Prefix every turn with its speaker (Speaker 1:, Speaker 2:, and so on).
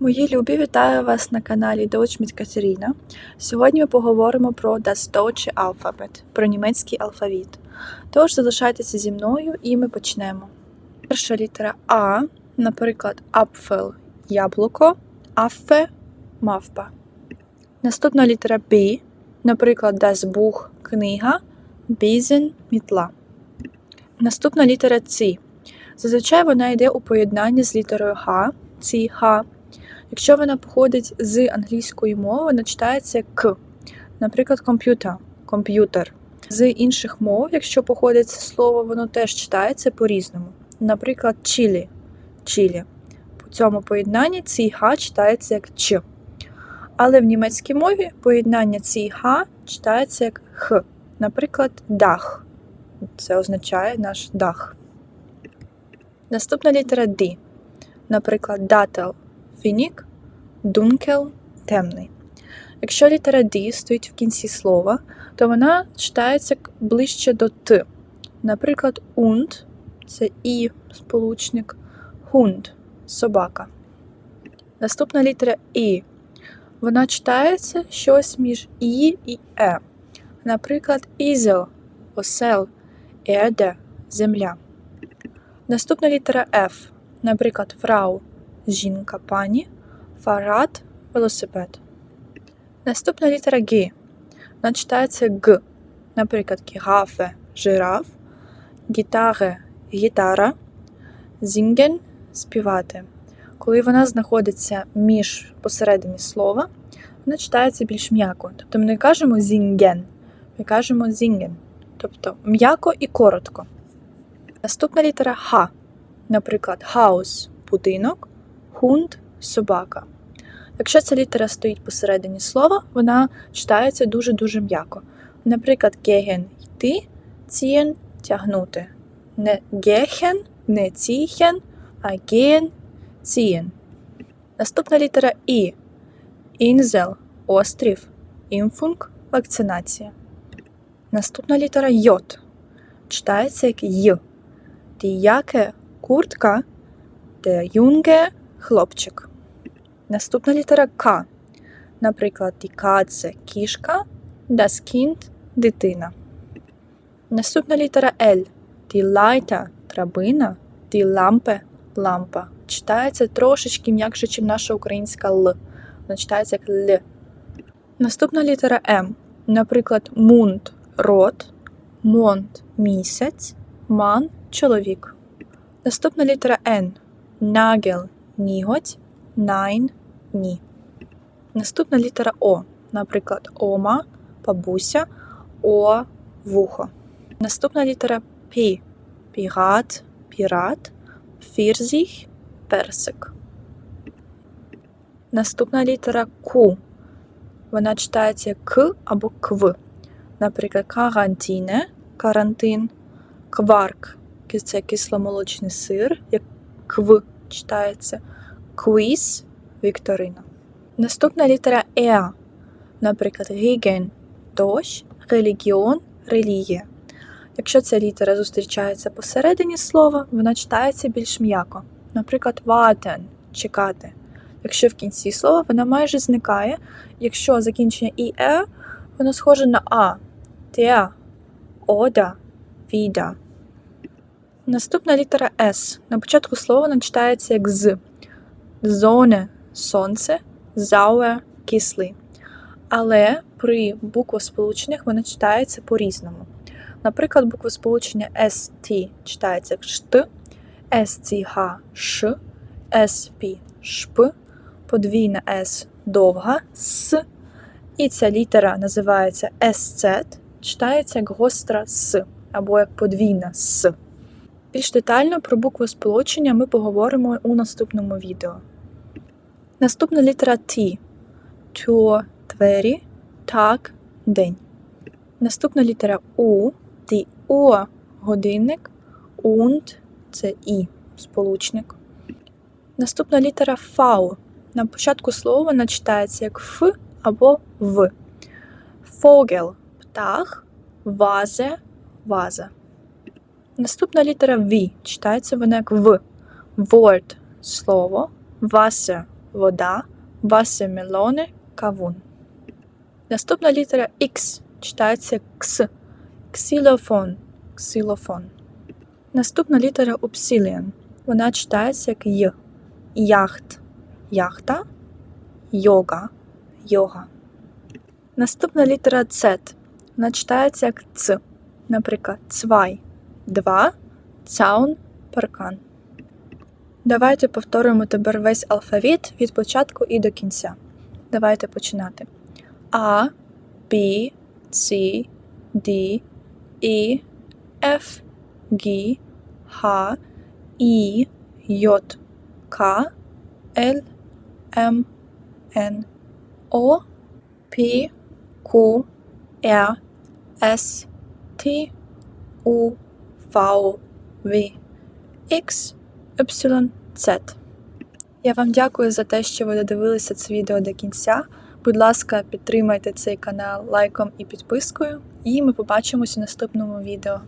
Speaker 1: Мої любі, вітаю вас на каналі Deutsch mit Катерина. Сьогодні ми поговоримо про das Deutsche Alphabet, про німецький алфавіт. Тож залишайтеся зі мною і ми почнемо. Перша літера А, наприклад, Apfel – яблуко, Affe – мавпа. Наступна літера Б, наприклад, das Buch – книга, Besen – мітла. Наступна літера Ц. Зазвичай вона йде у поєднанні з літерою Х, ці Х. Якщо вона походить з англійської мови, вона читається К. Наприклад, комп'ютер, комп'ютер. З інших мов, якщо походить це слово, воно теж читається по-різному. Наприклад, чілі, чілі. По цьому поєднанні цей ха читається як Ч. Але в німецькій мові поєднання цей ха читається як Х. Наприклад, дах. Це означає наш дах. Наступна літера Д. Наприклад, дател фінік, дункел темний. Якщо літера D стоїть в кінці слова, то вона читається ближче до Т. Наприклад, und це і сполучник, hund собака. Наступна літера І. Вона читається щось між І і Е. Наприклад, ізел, осел, ерде земля. Наступна літера F. Наприклад, фрау жінка пані, фарад велосипед. Наступна літера Г. Вона читається Г. Наприклад, гігафе жираф, гітаре гітара, зінген співати. Коли вона знаходиться між посередині слова, вона читається більш м'яко. Тобто ми не кажемо зінген, ми кажемо зінген. Тобто м'яко і коротко. Наступна літера Х. Наприклад, хаус будинок, хунд собака. Якщо ця літера стоїть посередині слова, вона читається дуже-дуже м'яко. Наприклад, геген йти, цієн тягнути. Не гехен, не ціхен, а ген цієн. Наступна літера І. Інзел острів, імфунг вакцинація. Наступна літера Йот. Читається як Й. Діяке куртка, де юнге хлопчик. Наступна літера К. Наприклад, Katze – кішка, das дитина. Наступна літера Л. Die Leiter – драбина, die Lampe – лампа. Читається трошечки м'якше, ніж наша українська Л. Вона читається як Л. Наступна літера М. Наприклад, мунд – рот, монт – місяць, ман – чоловік. Наступна літера Н. Нагел ніготь, найн ні. Наступна літера О. Наприклад, ома, бабуся, о вухо. Наступна літера П. Пірат, пірат, фірзіх, персик. Наступна літера Q. Вона читається К або КВ. Наприклад, карантіне, карантин, кварк це кисломолочний сир, як кв читається, квіз вікторина. Наступна літера Е, наприклад, ріген дощ, релігіон, релігія. Якщо ця літера зустрічається посередині слова, вона читається більш м'яко. Наприклад, ватен чекати. Якщо в кінці слова вона майже зникає, якщо закінчення іе, воно схоже на А, теа, ода, віда. Наступна літера С. На початку слова вона читається як з. Зоне сонце, зауе кислий. Але при буквосполученнях вона читається по-різному. Наприклад, буквосполучення ST читається як шт, SCH ш, SP шп, подвійна С довга С. І ця літера називається SZ, читається як гостра С або як подвійна С. Більш детально про буквосполучення ми поговоримо у наступному відео. Наступна літера Т. Тьо двері, так, день. Наступна літера У. Ті О годинник, und це І сполучник. Наступна літера Фау. На початку слова вона читається як Ф або В. Фогел птах, вазе, ваза. Наступна літера В читається вона як В. Word – слово, Wasser вода, васермелони, кавун. Наступна літера X читається кс. Ксилофон. Ксилофон. Наступна літера Упсиліан. Вона читається як Й. Яхт. Яхта. Йога. Йога. Наступна літера Z. Вона читається як Ц. Наприклад, цвай. Два. Цаун. Паркан. Давайте повторимо тепер весь алфавіт від початку і до кінця. Давайте починати. А, Б, С, Д, І, Ф, Г, Х, І, J, К, Л, М, Н, О, P, Q, R, S, T, U, V, В, X, Y, Z. Я вам дякую за те, що ви додивилися це відео до кінця. Будь ласка, підтримайте цей канал лайком і підпискою, і ми побачимось у наступному відео.